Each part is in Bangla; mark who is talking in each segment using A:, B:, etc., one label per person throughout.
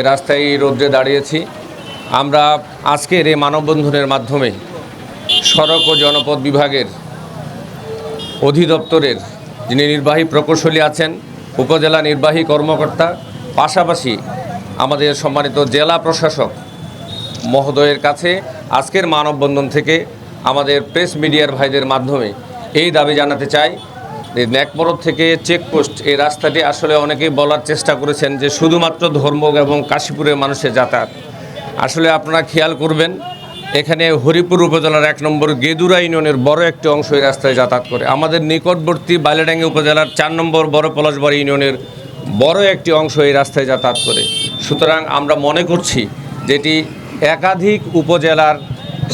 A: এ রাস্তায় রোদ্রে দাঁড়িয়েছি, আমরা আজকের এই মানববন্ধনের মাধ্যমে সড়ক ও জনপথ বিভাগের অধিদপ্তরের যিনি নির্বাহী প্রকৌশলী আছেন, উপজেলা নির্বাহী কর্মকর্তা, পাশাপাশি আমাদের সম্মানিত জেলা প্রশাসক মহোদয়ের কাছে আজকের মানববন্ধন থেকে আমাদের প্রেস মিডিয়ার ভাইদের মাধ্যমে এই দাবি জানাতে চাই যে ন্যাকমরদ থেকে চেকপোস্ট এই রাস্তাটি আসলে অনেকেই বলার চেষ্টা করেছেন যে শুধুমাত্র ধর্মগ এবং কাশীপুরের মানুষের যাতায়াত। আসলে আপনারা খেয়াল করবেন, এখানে হরিপুর উপজেলার এক নম্বর গেদুরা ইউনিয়নের বড় একটি অংশ এই রাস্তায় যাতায়াত করে। আমাদের নিকটবর্তী বাইলাডাঙ্গি উপজেলার চার নম্বর বড় পলাশবাড়ি ইউনিয়নের বড় একটি অংশ এই রাস্তায় যাতায়াত করে। সুতরাং আমরা মনে করছি যেটি একাধিক উপজেলার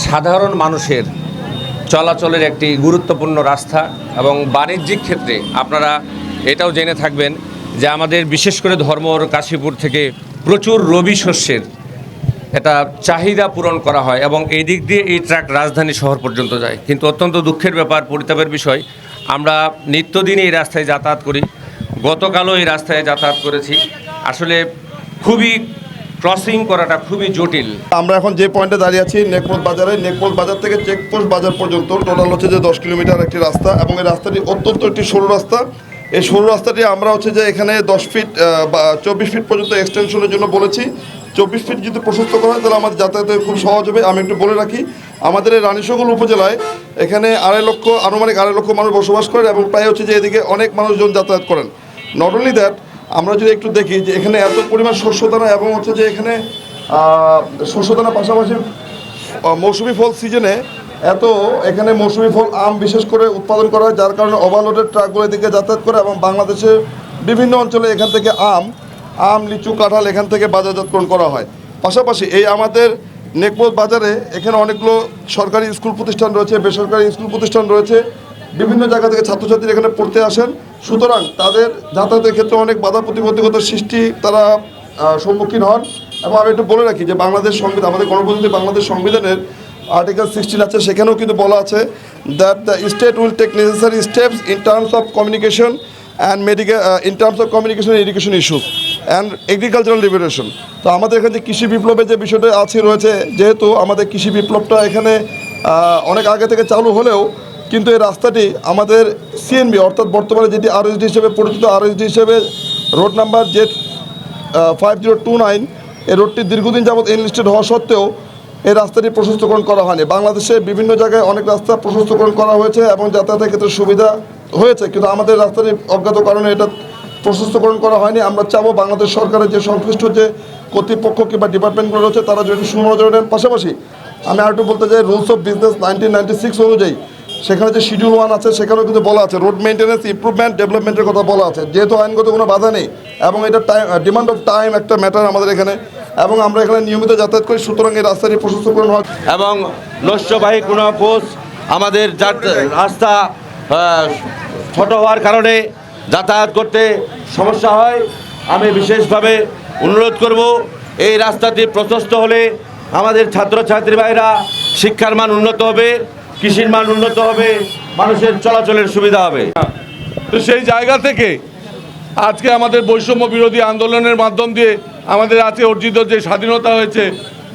A: সাধারণ মানুষের চলাচলের একটি গুরুত্বপূর্ণ রাস্তা এবং বাণিজ্যিক ক্ষেত্রে আপনারা এটাও জেনে থাকবেন যে আমাদের বিশেষ করে ধর্মর কাশীপুর থেকে প্রচুর রবি শস্যের এটা চাহিদা পূরণ করা হয় এবং এই দিক দিয়ে এই ট্রাক রাজধানী শহর পর্যন্ত যায়। কিন্তু অত্যন্ত দুঃখের ব্যাপার, পরিতাপের বিষয়, আমরা নিত্যদিনই এই রাস্তায় যাতায়াত করি। গতকালও এই রাস্তায় যাতায়াত করেছি। আসলে খুবই ক্রসিং করাটা খুবই জটিল।
B: আমরা এখন যে পয়েন্টে দাঁড়িয়ে আছি নেকপোল বাজারে নেকপোল বাজার থেকে চেকপোস্ট বাজার পর্যন্ত টোটাল হচ্ছে যে দশ কিলোমিটার একটি রাস্তা এবং এই রাস্তাটি অত্যন্ত একটি সরু রাস্তা। এই সরু রাস্তাটি আমরা হচ্ছে যে এখানে দশ ফিট বা চব্বিশ ফিট পর্যন্ত এক্সটেনশনের জন্য বলেছি। চব্বিশ ফিট যদি প্রশস্ত করা হয়, তাহলে আমাদের যাতায়াতে খুব সহজ হবে। আমি একটু বলে রাখি, আমাদের এই রানীশকল উপজেলায় এখানে আড়াই লক্ষ, আনুমানিক আড়াই লক্ষ মানুষ বসবাস করেন এবং প্রায় হচ্ছে যে এদিকে অনেক মানুষজন যাতায়াত করেন। নট অনলি দ্যাট আমরা যদি একটু দেখি যে এখানে এত পরিমাণ শস্য দানা এবং হচ্ছে যে এখানে আহ, শস্য দানা পাশাপাশি মৌসুমি ফল সিজনে এত এখানে মৌসুমি ফল আম বিশেষ করে উৎপাদন করা হয় যার কারণে ওভারলোডের ট্রাকগুলো এদিকে যাতায়াত করে এবং বাংলাদেশের বিভিন্ন অঞ্চলে এখান থেকে আম আম লিচু কাঁঠাল এখান থেকে বাজারজাতকরণ করা হয়। পাশাপাশি এই আমাদের নেকমত বাজারে এখানে অনেকগুলো সরকারি স্কুল প্রতিষ্ঠান রয়েছে বেসরকারি স্কুল প্রতিষ্ঠান রয়েছে বিভিন্ন জায়গা থেকে ছাত্রছাত্রী এখানে পড়তে আসেন। সুতরাং তাদের যাতায়াতের ক্ষেত্রে অনেক বাধা প্রতিবন্ধকতার সৃষ্টি তারা সম্মুখীন হন। এবং আমি একটু বলে রাখি যে বাংলাদেশ সংবিধান, আমাদের গণপ্রজাতন্ত্রী বাংলাদেশ সংবিধানের আর্টিকেল সিক্সটিন আছে, সেখানেও কিন্তু বলা আছে that the state will take necessary steps in terms of communication and medical in terms of communication education issues and agricultural liberation তো আমাদের এখানে যে কৃষি বিপ্লবের যে বিষয়টা আছে রয়েছে, যেহেতু আমাদের কৃষি বিপ্লবটা এখানে অনেক আগে থেকে চালু হলেও কিন্তু এই রাস্তাটি আমাদের সিএনবি অর্থাৎ বর্তমানে যেটি আরএসডি হিসেবে পরিচিত আরএসডি হিসেবে road number Z five zero two nine এই রোডটি দীর্ঘদিন যাবৎ এনলিস্টেড হওয়া সত্ত্বেও এই রাস্তাটি প্রশস্তকরণ করা হয়নি। বাংলাদেশে বিভিন্ন জায়গায় অনেক রাস্তা প্রশস্তকরণ করা হয়েছে এবং যাতায়াতের ক্ষেত্রে সুবিধা হয়েছে, কিন্তু আমাদের রাস্তাটি অজ্ঞাত কারণে এটা প্রশস্তকরণ করা হয়নি। আমরা চাবো বাংলাদেশ সরকারের যে সংশ্লিষ্ট যে কর্তৃপক্ষ কিংবা ডিপার্টমেন্টগুলো রয়েছে, তারা যদি সুনজর নেন। পাশাপাশি আমি আরেকটু বলতে চাই rules of business nineteen ninety six অনুযায়ী সেখানে যে শিডিউল ওয়ান আছে, সেখানেও কিন্তু বলা আছে রোড মেনটেন্যান্স ইমপ্রুভমেন্ট ডেভেলপমেন্টের কথা বলা আছে। যেহেতু আইনগত কোনো বাধা নেই, এবং এটা টাইম ডিমান্ড অফ টাইম একটা ম্যাটার আমাদের এখানে, এবং আমরা এখানে নিয়মিত যাতায়াত করি, সুতরাং এই রাস্তাটি প্রশস্তকরণ হয়
C: এবং নস্যবাহী কোনো কোচ আমাদের রাস্তা ছোট হওয়ার কারণে যাতায়াত করতে সমস্যা হয়। আমি বিশেষভাবে অনুরোধ করব, এই রাস্তাটি প্রশস্ত হলে আমাদের ছাত্রছাত্রী ভাইরা শিক্ষার মান উন্নত হবে। কৃষির মান উন্নত হবে, মানুষের চলাচলের সুবিধা হবে।
D: তো সেই জায়গা থেকে আজকে আমাদের বৈষম্য বিরোধী আন্দোলনের মাধ্যম দিয়ে আমাদের আজকে অর্জিত যে স্বাধীনতা হয়েছে,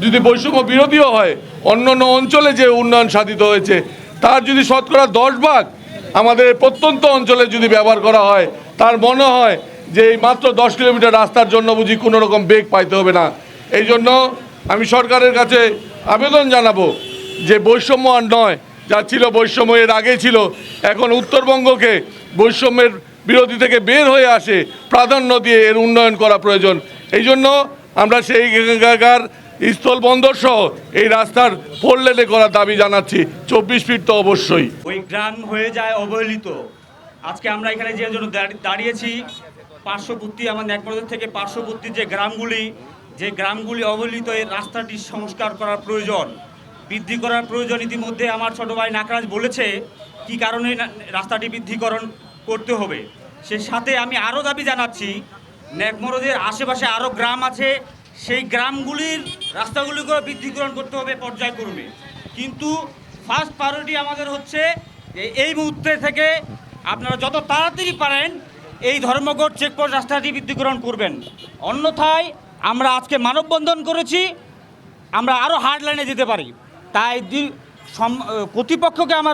D: যদি বৈষম্য বিরোধীও হয়, অন্য অন্য অঞ্চলে যে উন্নয়ন সাধিত হয়েছে, তার যদি শতকরা দশ ভাগ আমাদের প্রত্যন্ত অঞ্চলে যদি ব্যবহার করা হয়, তার মনে হয় যে এই মাত্র দশ কিলোমিটার রাস্তার জন্য বুঝি কোনো রকম বেগ পাইতে হবে না। এই জন্য আমি সরকারের কাছে আবেদন জানাব যে বৈষম্য আর নয় যা ছিল বৈষম্য এর আগে ছিল, এখন উত্তরবঙ্গকে বৈষম্যের বিরোধী থেকে বের হয়ে আসে, প্রাধান্য দিয়ে এর উন্নয়ন করা প্রয়োজন। এই জন্য আমরা সেই জায়গার স্থল বন্দর সহ এই রাস্তার ফোর লেনে করার দাবি জানাচ্ছি। চব্বিশ ফিট তো অবশ্যই।
E: ওই গ্রাম হয়ে যায় অবহেলিত। আজকে আমরা এখানে যে জন্য দাঁড়ি- দাঁড়িয়েছি, পার্শ্ববর্তী আমার ন্যাকমদের থেকে পার্শ্ববর্তী যে গ্রামগুলি যে গ্রামগুলি অবহেলিত এই রাস্তাটি সংস্কার করার প্রয়োজন। বৃদ্ধি করার প্রয়োজন ইতিমধ্যে আমার ছোট ভাই নাকরাজ বলেছে, কি কারণে রাস্তাটি বৃদ্ধিকরণ করতে হবে। সে সাথে আমি আরও দাবি জানাচ্ছি, ন্যাকমরদের আশেপাশে আরও গ্রাম আছে, সেই গ্রামগুলির রাস্তাগুলিকে বৃদ্ধিকরণ করতে হবে পর্যায়ক্রমে। কিন্তু ফার্স্ট প্রায়োরিটি আমাদের হচ্ছে এই মুহূর্তে থেকে আপনারা যত তাড়াতাড়ি পারেন এই ধর্মঘট চেকপোস্ট রাস্তাটি বৃদ্ধিকরণ করবেন। অন্যথায় আমরা আজকে মানববন্ধন করেছি, আমরা আরও হার্ড লাইনে যেতে পারি। তাই কর্তৃপক্ষকে আমার